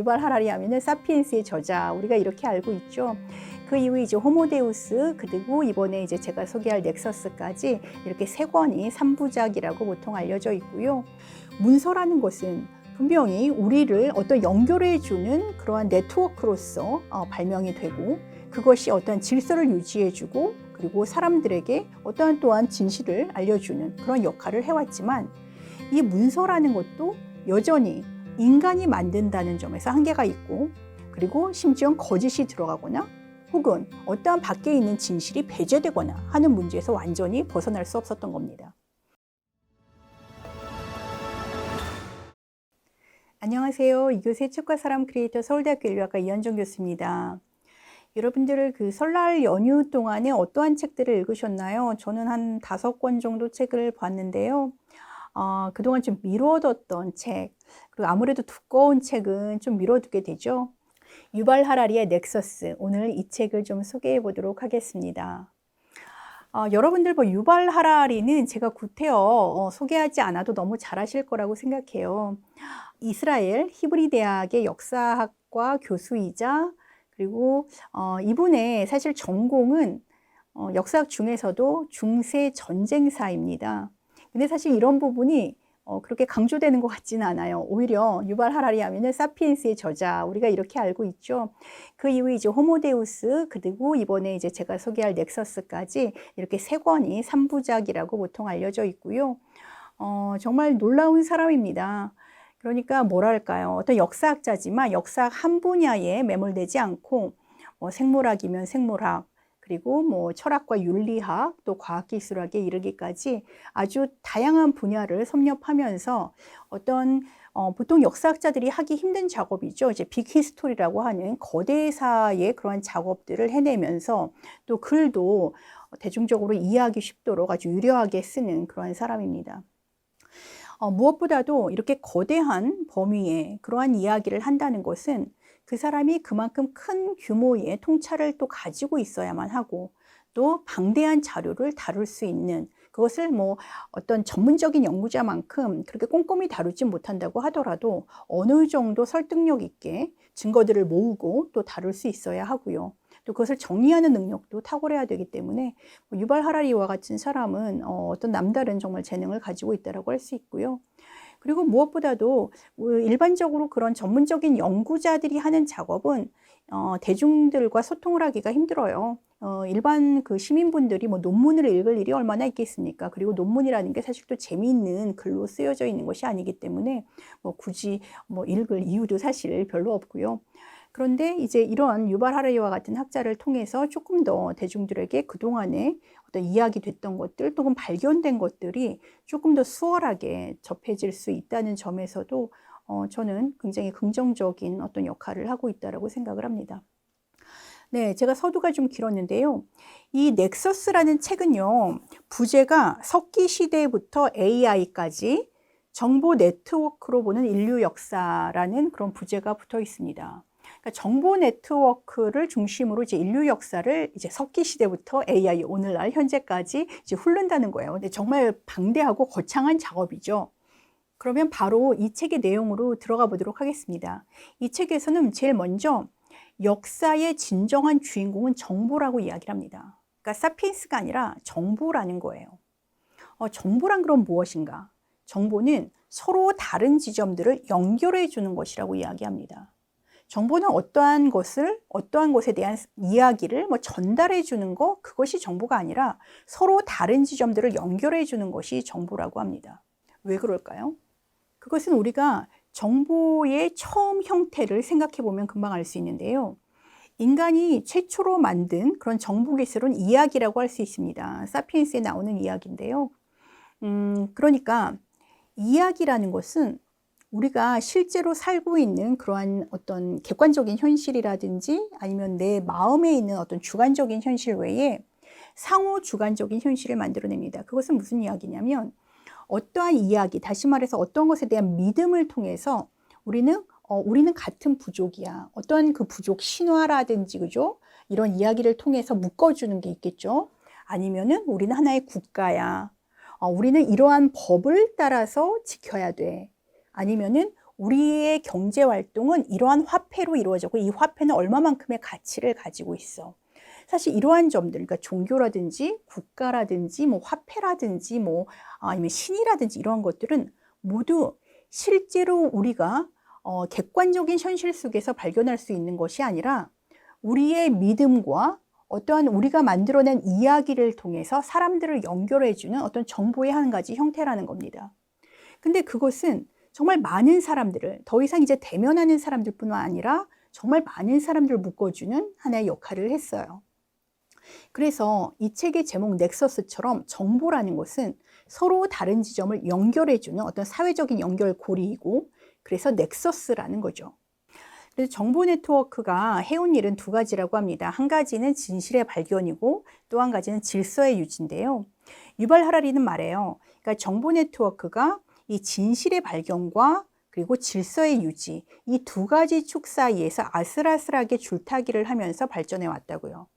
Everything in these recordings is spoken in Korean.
유발 하라리 하면은 사피엔스의 저자 우리가 이렇게 알고 있죠. 그 이후에 이제 호모데우스 그리고 이번에 이제 제가 소개할 넥서스까지 이렇게 세 권이 삼부작이라고 보통 알려져 있고요. 문서라는 것은 분명히 우리를 어떤 연결해 주는 그러한 네트워크로서 어, 발명이 되고 그것이 어떤 질서를 유지해 주고 그리고 사람들에게 어떠한 또한 진실을 알려주는 그런 역할을 해왔지만 이 문서라는 것도 여전히 인간이 만든다는 점에서 한계가 있고 그리고 심지어 거짓이 들어가거나 혹은 어떠한 밖에 있는 진실이 배제되거나 하는 문제에서 완전히 벗어날 수 없었던 겁니다. 안녕하세요. 이교세 책과 사람 크리에이터 서울대학교 인류학과 이현정 교수입니다. 여러분들 그 설날 연휴 동안에 어떠한 책들을 읽으셨나요? 저는 한 다섯 권 정도 책을 봤는데요. 어, 그동안 좀 미뤄뒀던 책, 그리고 아무래도 두꺼운 책은 좀 미뤄두게 되죠. 유발 하라리의 넥서스. 오늘 이 책을 좀 소개해 보도록 하겠습니다. 어, 여러분들 뭐 유발 하라리는 제가 구태여 어, 소개하지 않아도 너무 잘 아실 거라고 생각해요. 이스라엘 히브리 대학의 역사학과 교수이자 그리고 어, 이분의 사실 전공은 어, 역사학 중에서도 중세 전쟁사입니다. 근데 사실 이런 부분이 어, 그렇게 강조되는 것 같지는 않아요. 오히려 유발 하라리 하면은 사피엔스의 저자 우리가 이렇게 알고 있죠. 그 이후에 이제 호모데우스 그리고 이번에 이제 제가 소개할 넥서스까지 이렇게 세 권이 삼부작이라고 보통 알려져 있고요. 어, 정말 놀라운 사람입니다. 그러니까 뭐랄까요. 어떤 역사학자지만 역사학 한 분야에 매몰되지 않고 뭐 생물학이면 생물학, 그리고 뭐 철학과 윤리학, 또 과학기술학에 이르기까지 아주 다양한 분야를 섭렵하면서 어떤 어, 보통 역사학자들이 하기 힘든 작업이죠. 이제 빅히스토리라고 하는 거대사의 그러한 작업들을 해내면서 또 글도 대중적으로 이해하기 쉽도록 아주 유려하게 쓰는 그러한 사람입니다. 어, 무엇보다도 이렇게 거대한 범위의 그러한 이야기를 한다는 것은 그 사람이 그만큼 큰 규모의 통찰을 또 가지고 있어야만 하고 또 방대한 자료를 다룰 수 있는 그것을 뭐 어떤 전문적인 연구자만큼 그렇게 꼼꼼히 다루지 못한다고 하더라도 어느 정도 설득력 있게 증거들을 모으고 또 다룰 수 있어야 하고요. 또 그것을 정리하는 능력도 탁월해야 되기 때문에 뭐 유발 하라리와 같은 사람은 어, 떤 남다른 정말 재능을 가지고 있다라고 할 수 있고요. 그리고 무엇보다도 뭐 일반적으로 그런 전문적인 연구자들이 하는 작업은 어, 대중들과 소통을 하기가 힘들어요. 어, 일반 그 시민분들이 뭐 논문을 읽을 일이 얼마나 있겠습니까? 그리고 논문이라는 게 사실 또 재미있는 글로 쓰여져 있는 것이 아니기 때문에 뭐 굳이 뭐 읽을 이유도 사실 별로 없고요. 그런데 이제 이런 유발 하레이와 같은 학자를 통해서 조금 더 대중들에게 그동안에 어떤 이야기 됐던 것들 또는 발견된 것들이 조금 더 수월하게 접해질 수 있다는 점에서도 어, 저는 굉장히 긍정적인 어떤 역할을 하고 있다고 생각을 합니다. 네, 제가 서두가 좀 길었는데요. 이 넥서스라는 책은요, 부제가 석기 시대부터 AI까지 정보 네트워크로 보는 인류 역사라는 그런 부제가 붙어 있습니다. 그러니까 정보 네트워크를 중심으로 이제 인류 역사를 이제 석기 시대부터 AI 오늘날 현재까지 이제 훑는다는 거예요. 근데 정말 방대하고 거창한 작업이죠. 그러면 바로 이 책의 내용으로 들어가 보도록 하겠습니다. 이 책에서는 제일 먼저 역사의 진정한 주인공은 정보라고 이야기를 합니다. 그러니까 사피엔스가 아니라 정보라는 거예요. 어, 정보란 그럼 무엇인가? 정보는 서로 다른 지점들을 연결해 주는 것이라고 이야기합니다. 정보는 어떠한 것을 어떠한 것에 대한 이야기를 뭐 전달해 주는 것 그것이 정보가 아니라 서로 다른 지점들을 연결해 주는 것이 정보라고 합니다. 왜 그럴까요? 그것은 우리가 정보의 처음 형태를 생각해 보면 금방 알 수 있는데요. 인간이 최초로 만든 그런 정보 기술은 이야기라고 할 수 있습니다. 사피엔스에 나오는 이야기인데요. 음, 그러니까 이야기라는 것은 우리가 실제로 살고 있는 그러한 어떤 객관적인 현실이라든지 아니면 내 마음에 있는 어떤 주관적인 현실 외에 상호 주관적인 현실을 만들어냅니다. 그것은 무슨 이야기냐면 어떠한 이야기, 다시 말해서 어떤 것에 대한 믿음을 통해서 우리는 어, 우리는 같은 부족이야. 어떠한 그 부족 신화라든지 그죠? 이런 이야기를 통해서 묶어주는 게 있겠죠. 아니면은 우리는 하나의 국가야. 어, 우리는 이러한 법을 따라서 지켜야 돼. 아니면은 우리의 경제 활동은 이러한 화폐로 이루어졌고 이 화폐는 얼마만큼의 가치를 가지고 있어. 사실 이러한 점들, 그러니까 종교라든지 국가라든지 뭐 화폐라든지 뭐 아니면 신이라든지 이러한 것들은 모두 실제로 우리가 어, 객관적인 현실 속에서 발견할 수 있는 것이 아니라 우리의 믿음과 어떠한 우리가 만들어낸 이야기를 통해서 사람들을 연결해주는 어떤 정보의 한 가지 형태라는 겁니다. 근데 그것은 정말 많은 사람들을 더 이상 이제 대면하는 사람들뿐만 아니라 정말 많은 사람들을 묶어주는 하나의 역할을 했어요. 그래서 이 책의 제목 넥서스처럼 정보라는 것은 서로 다른 지점을 연결해주는 어떤 사회적인 연결고리이고 그래서 넥서스라는 거죠. 그래서 정보 네트워크가 해온 일은 두 가지라고 합니다. 한 가지는 진실의 발견이고 또 한 가지는 질서의 유지인데요. 유발 하라리는 말해요. 그러니까 정보 네트워크가 이 진실의 발견과 그리고 질서의 유지 이 두 가지 축 사이에서 아슬아슬하게 줄타기를 하면서 발전해 왔다고요.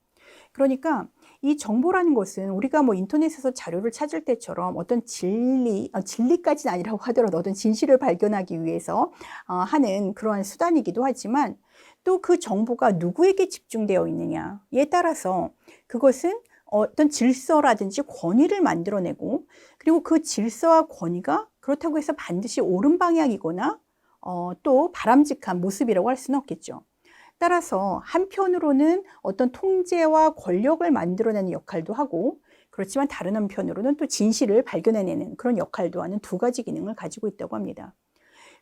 그러니까 이 정보라는 것은 우리가 뭐 인터넷에서 자료를 찾을 때처럼 어떤 진리, 어, 진리까지는 아니라고 하더라도 어떤 진실을 발견하기 위해서 어, 하는 그러한 수단이기도 하지만 또 그 정보가 누구에게 집중되어 있느냐에 따라서 그것은 어떤 질서라든지 권위를 만들어내고 그리고 그 질서와 권위가 그렇다고 해서 반드시 옳은 방향이거나 어, 또 바람직한 모습이라고 할 수는 없겠죠. 따라서 한편으로는 어떤 통제와 권력을 만들어내는 역할도 하고 그렇지만 다른 한편으로는 또 진실을 발견해내는 그런 역할도 하는 두 가지 기능을 가지고 있다고 합니다.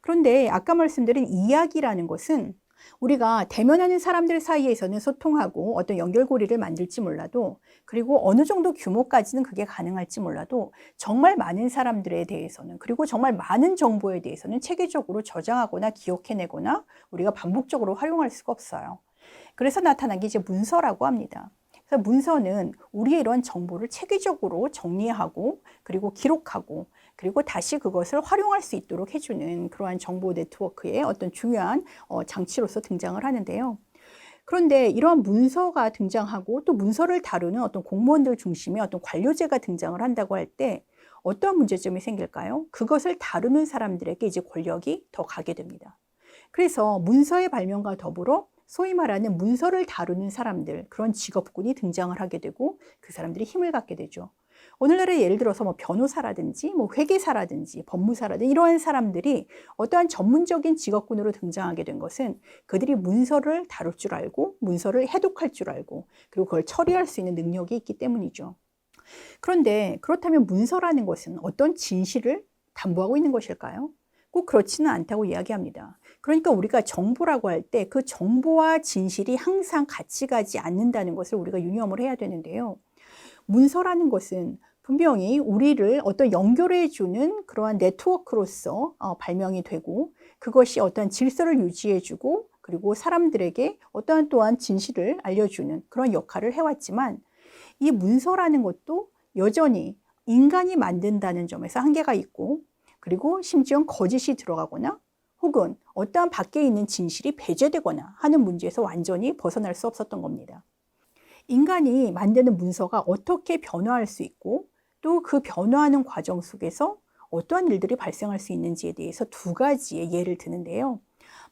그런데 아까 말씀드린 이야기라는 것은 우리가 대면하는 사람들 사이에서는 소통하고 어떤 연결고리를 만들지 몰라도 그리고 어느 정도 규모까지는 그게 가능할지 몰라도 정말 많은 사람들에 대해서는 그리고 정말 많은 정보에 대해서는 체계적으로 저장하거나 기억해내거나 우리가 반복적으로 활용할 수가 없어요. 그래서 나타난 게 이제 문서라고 합니다. 그래서 문서는 우리의 이런 정보를 체계적으로 정리하고 그리고 기록하고 그리고 다시 그것을 활용할 수 있도록 해주는 그러한 정보 네트워크의 어떤 중요한 어, 장치로서 등장을 하는데요. 그런데 이러한 문서가 등장하고 또 문서를 다루는 어떤 공무원들 중심의 어떤 관료제가 등장을 한다고 할 때 어떤 문제점이 생길까요? 그것을 다루는 사람들에게 이제 권력이 더 가게 됩니다. 그래서 문서의 발명과 더불어 소위 말하는 문서를 다루는 사람들, 그런 직업군이 등장을 하게 되고 그 사람들이 힘을 갖게 되죠. 오늘날에 예를 들어서 뭐 변호사라든지 뭐 회계사라든지 법무사라든지 이러한 사람들이 어떠한 전문적인 직업군으로 등장하게 된 것은 그들이 문서를 다룰 줄 알고 문서를 해독할 줄 알고 그리고 그걸 처리할 수 있는 능력이 있기 때문이죠. 그런데 그렇다면 문서라는 것은 어떤 진실을 담보하고 있는 것일까요? 꼭 그렇지는 않다고 이야기합니다. 그러니까 우리가 정보라고 할 때 그 정보와 진실이 항상 같이 가지 않는다는 것을 우리가 유념을 해야 되는데요. 문서라는 것은 분명히 우리를 어떤 연결해 주는 그러한 네트워크로서 어, 발명이 되고 그것이 어떤 질서를 유지해 주고 그리고 사람들에게 어떠한 또한 진실을 알려주는 그런 역할을 해왔지만 이 문서라는 것도 여전히 인간이 만든다는 점에서 한계가 있고 그리고 심지어 거짓이 들어가거나 혹은 어떠한 밖에 있는 진실이 배제되거나 하는 문제에서 완전히 벗어날 수 없었던 겁니다. 인간이 만드는 문서가 어떻게 변화할 수 있고 또 그 변화하는 과정 속에서 어떠한 일들이 발생할 수 있는지에 대해서 두 가지의 예를 드는데요.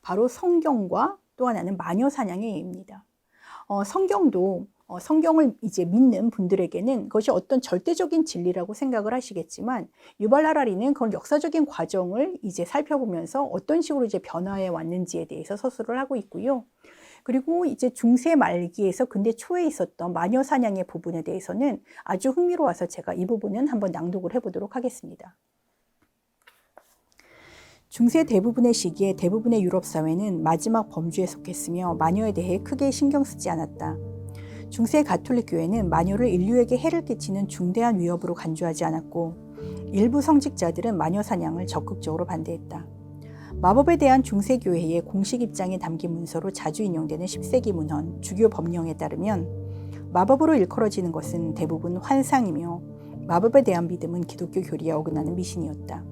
바로 성경과 또 하나는 마녀 사냥의 예입니다. 어, 성경도 어, 성경을 이제 믿는 분들에게는 그것이 어떤 절대적인 진리라고 생각을 하시겠지만 유발 하라리는 그런 역사적인 과정을 이제 살펴보면서 어떤 식으로 이제 변화해 왔는지에 대해서 서술을 하고 있고요. 그리고 이제 중세 말기에서 근대 초에 있었던 마녀 사냥의 부분에 대해서는 아주 흥미로워서 제가 이 부분은 한번 낭독을 해보도록 하겠습니다. 중세 대부분의 시기에 대부분의 유럽 사회는 마지막 범주에 속했으며 마녀에 대해 크게 신경 쓰지 않았다. 중세 가톨릭 교회는 마녀를 인류에게 해를 끼치는 중대한 위협으로 간주하지 않았고 일부 성직자들은 마녀 사냥을 적극적으로 반대했다. 마법에 대한 중세 교회의 공식 입장에 담긴 문서로 자주 인용되는 10세기 문헌 주교 법령에 따르면 마법으로 일컬어지는 것은 대부분 환상이며 마법에 대한 믿음은 기독교 교리에 어긋나는 미신이었다.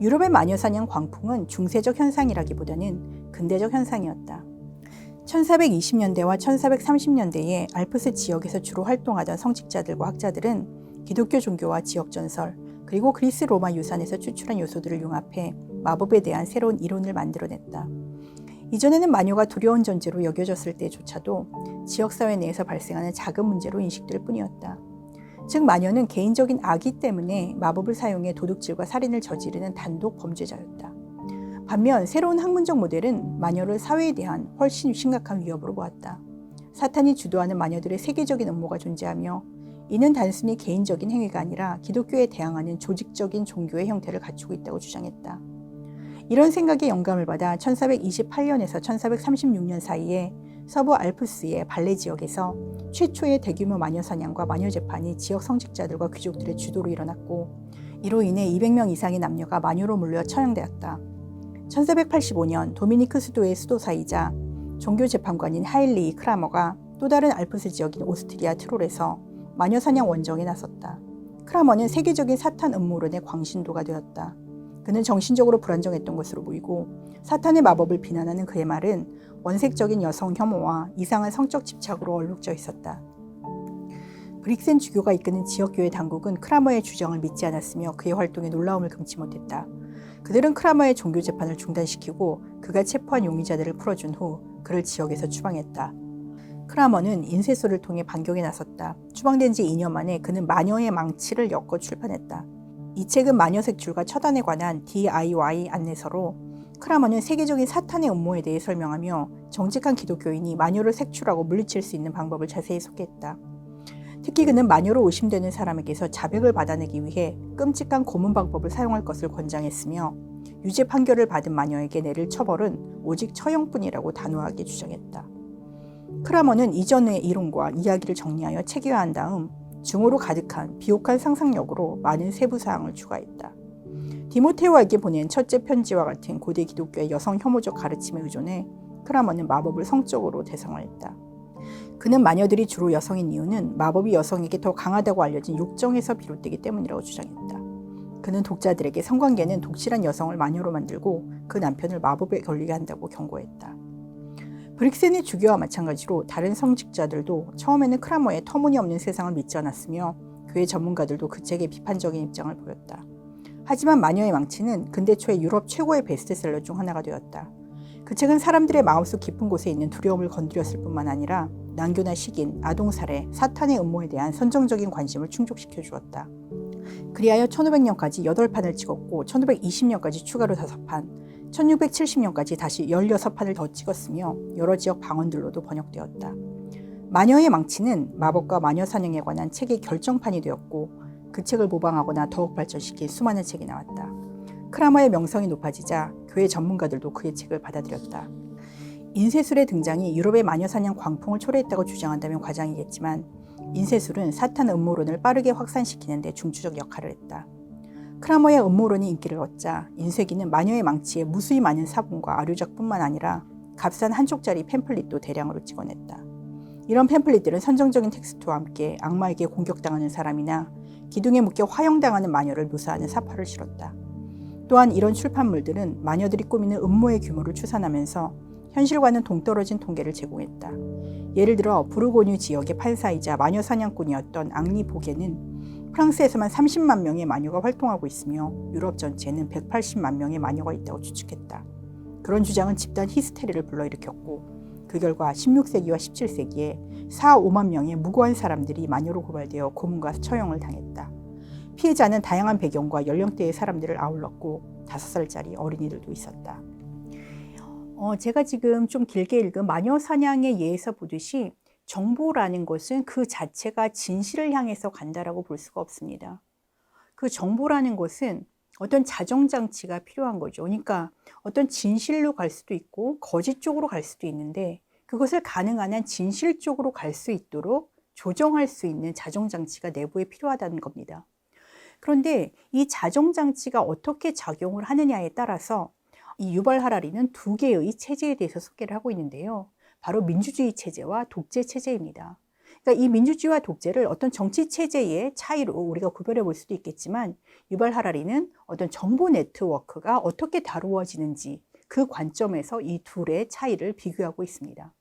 유럽의 마녀 사냥 광풍은 중세적 현상이라기보다는 근대적 현상이었다. 1420년대와 1430년대에 알프스 지역에서 주로 활동하던 성직자들과 학자들은 기독교 종교와 지역 전설, 그리고 그리스 로마 유산에서 추출한 요소들을 융합해 마법에 대한 새로운 이론을 만들어냈다. 이전에는 마녀가 두려운 존재로 여겨졌을 때조차도 지역사회 내에서 발생하는 작은 문제로 인식될 뿐이었다. 즉, 마녀는 개인적인 악의 때문에 마법을 사용해 도둑질과 살인을 저지르는 단독 범죄자였다. 반면 새로운 학문적 모델은 마녀를 사회에 대한 훨씬 심각한 위협으로 보았다. 사탄이 주도하는 마녀들의 세계적인 음모가 존재하며 이는 단순히 개인적인 행위가 아니라 기독교에 대항하는 조직적인 종교의 형태를 갖추고 있다고 주장했다. 이런 생각에 영감을 받아 1428년에서 1436년 사이에 서부 알프스의 발레 지역에서 최초의 대규모 마녀 사냥과 마녀 재판이 지역 성직자들과 귀족들의 주도로 일어났고 이로 인해 200명 이상의 남녀가 마녀로 물려 처형되었다. 1485년 도미니크 수도의 수도사이자 종교 재판관인 하일리 크라머가 또 다른 알프스 지역인 오스트리아 트롤에서 마녀 사냥 원정에 나섰다. 크라머는 세계적인 사탄 음모론의 광신도가 되었다. 그는 정신적으로 불안정했던 것으로 보이고 사탄의 마법을 비난하는 그의 말은 원색적인 여성 혐오와 이상한 성적 집착으로 얼룩져 있었다. 브릭센 주교가 이끄는 지역교회 당국은 크라머의 주장을 믿지 않았으며 그의 활동에 놀라움을 금치 못했다. 그들은 크라머의 종교 재판을 중단시키고 그가 체포한 용의자들을 풀어준 후 그를 지역에서 추방했다. 크라머는 인쇄소를 통해 반격에 나섰다. 추방된 지 2년 만에 그는 마녀의 망치를 엮어 출판했다. 이 책은 마녀 색출과 처단에 관한 DIY 안내서로 크라머는 세계적인 사탄의 음모에 대해 설명하며 정직한 기독교인이 마녀를 색출하고 물리칠 수 있는 방법을 자세히 소개했다. 특히 그는 마녀로 의심되는 사람에게서 자백을 받아내기 위해 끔찍한 고문 방법을 사용할 것을 권장했으며 유죄 판결을 받은 마녀에게 내릴 처벌은 오직 처형뿐이라고 단호하게 주장했다. 크라머는 이전의 이론과 이야기를 정리하여 체계화한 다음 증오로 가득한 비옥한 상상력으로 많은 세부 사항을 추가했다. 디모테오에게 보낸 첫째 편지와 같은 고대 기독교의 여성 혐오적 가르침에 의존해 크라머는 마법을 성적으로 대상화했다. 그는 마녀들이 주로 여성인 이유는 마법이 여성에게 더 강하다고 알려진 욕정에서 비롯되기 때문이라고 주장했다. 그는 독자들에게 성관계는 독실한 여성을 마녀로 만들고 그 남편을 마법에 걸리게 한다고 경고했다. 브릭센의 주교와 마찬가지로 다른 성직자들도 처음에는 크라머의 터무니없는 세상을 믿지 않았으며 교회 전문가들도 그 책에 비판적인 입장을 보였다. 하지만 마녀의 망치는 근대 초의 유럽 최고의 베스트셀러 중 하나가 되었다. 그 책은 사람들의 마음속 깊은 곳에 있는 두려움을 건드렸을 뿐만 아니라 난교나 식인, 아동살해, 사탄의 음모에 대한 선정적인 관심을 충족시켜 주었다. 그리하여 1500년까지 8판을 찍었고 1520년까지 추가로 5판, 1670년까지 다시 16판을 더 찍었으며 여러 지역 방언들로도 번역되었다. 마녀의 망치는 마법과 마녀 사냥에 관한 책의 결정판이 되었고 그 책을 모방하거나 더욱 발전시킨 수많은 책이 나왔다. 크라머의 명성이 높아지자 교회 전문가들도 그의 책을 받아들였다. 인쇄술의 등장이 유럽의 마녀 사냥 광풍을 초래했다고 주장한다면 과장이겠지만 인쇄술은 사탄 음모론을 빠르게 확산시키는 데 중추적 역할을 했다. 크라머의 음모론이 인기를 얻자 인쇄기는 마녀의 망치에 무수히 많은 사본과 아류작뿐만 아니라 값싼 한 쪽짜리 팸플릿도 대량으로 찍어냈다. 이런 팸플릿들은 선정적인 텍스트와 함께 악마에게 공격당하는 사람이나 기둥에 묶여 화형당하는 마녀를 묘사하는 사파를 실었다. 또한 이런 출판물들은 마녀들이 꾸미는 음모의 규모를 추산하면서 현실과는 동떨어진 통계를 제공했다. 예를 들어 부르고뉴 지역의 판사이자 마녀 사냥꾼이었던 앙리 보게는 프랑스에서만 30만 명의 마녀가 활동하고 있으며 유럽 전체는 180만 명의 마녀가 있다고 추측했다. 그런 주장은 집단 히스테리를 불러일으켰고 그 결과 16세기와 17세기에 4, 5만 명의 무고한 사람들이 마녀로 고발되어 고문과 처형을 당했다. 피해자는 다양한 배경과 연령대의 사람들을 아울렀고 5살짜리 어린이들도 있었다. 어, 제가 지금 좀 길게 읽은 마녀 사냥의 예에서 보듯이 정보라는 것은 그 자체가 진실을 향해서 간다라고 볼 수가 없습니다. 그 정보라는 것은 어떤 자정장치가 필요한 거죠. 그러니까 어떤 진실로 갈 수도 있고 거짓 쪽으로 갈 수도 있는데 그것을 가능한 한 진실 쪽으로 갈 수 있도록 조정할 수 있는 자정장치가 내부에 필요하다는 겁니다. 그런데 이 자정 장치가 어떻게 작용을 하느냐에 따라서 이 유발 하라리는 두 개의 체제에 대해서 소개를 하고 있는데요. 바로 민주주의 체제와 독재 체제입니다. 그러니까 이 민주주의와 독재를 어떤 정치 체제의 차이로 우리가 구별해 볼 수도 있겠지만 유발 하라리는 어떤 정보 네트워크가 어떻게 다루어지는지 그 관점에서 이 둘의 차이를 비교하고 있습니다.